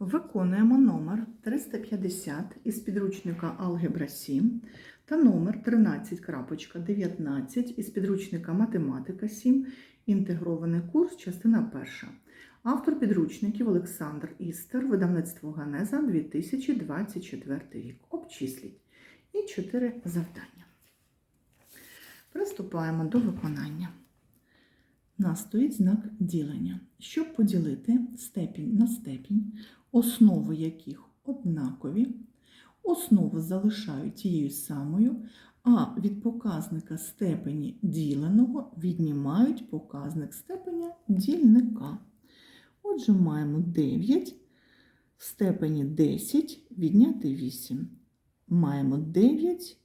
Виконуємо номер 350 із підручника Алгебра 7 та номер 13.19 із підручника Математика 7. Інтегрований курс, частина 1. Автор підручників Олександр Істер, видавництво Ганеза 2024 рік. Обчисліть. І 4 завдання. Приступаємо до виконання. Нас стоїть знак ділення. Щоб поділити степінь на степінь, основи яких однакові, основи залишають тією самою, а від показника степені діленого віднімають показник степеня дільника. Отже, маємо 9 в степені 10 відняти 8. Маємо 9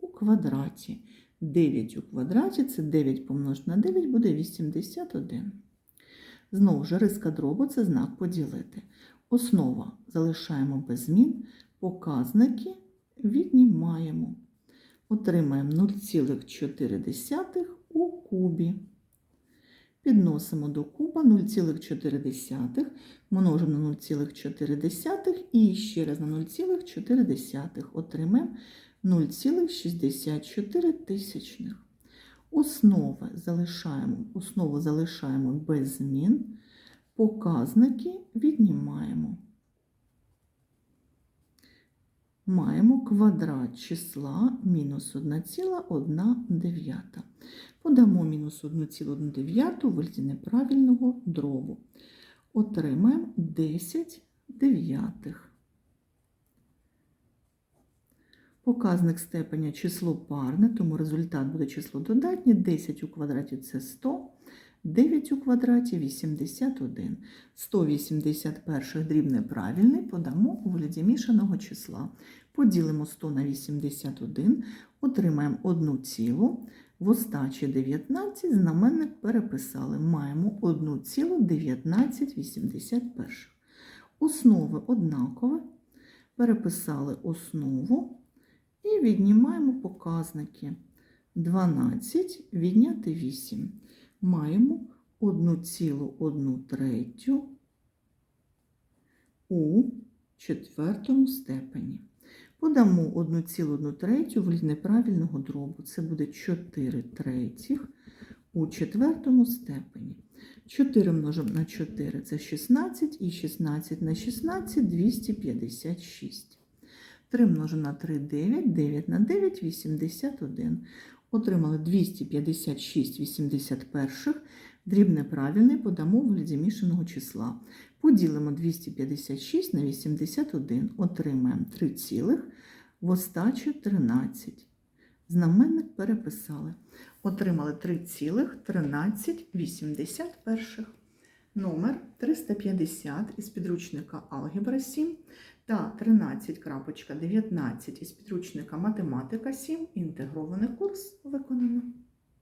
у квадраті. 9 у квадраті це 9 помножити на 9 буде 81. Знову ж риска дробу це знак поділити. Основа залишаємо без змін, показники віднімаємо. Отримаємо 0,4 у кубі. Підносимо до куба 0,4, множимо на 0,4 і ще раз на 0,4 отримаємо 0,64 тисячних. Основи залишаємо, основу залишаємо без змін, показники віднімаємо. Маємо квадрат числа мінус 1,1. Подамо мінус 1,1 в вигляді неправильного дробу. Отримаємо 10 дев'ятих. Показник степеня число парне, тому результат буде число додатнє. 10 у квадраті це 100, 9 у квадраті 81. 181 дріб неправильний подамо у вигляді мішаного числа. Поділимо 100 на 81, отримаємо 1 цілу. В остачі 19 знаменник переписали. Маємо 1,1981. Основи однакові. Переписали основу. І віднімаємо показники. 12 відняти 8. Маємо 1,1 третю у четвертому степені. Подамо 1,1 третю в неправильного дробу. Це буде 4 третіх у четвертому степені. 4 множимо на 4 це 16, і 16 на 16 256. 3 множимо на 3 9, 9 на 9 81. Отримали 256 81. Дріб неправильний подамо в вигляді мішаного числа. Поділимо 256 на 81. Отримаємо 3 цілих, в остачі 13. Знаменник переписали. Отримали 3 цілих 13 81. Номер 350 із підручника Алгебра 7 та 13.19 із підручника Математика 7. Інтегрований курс виконано.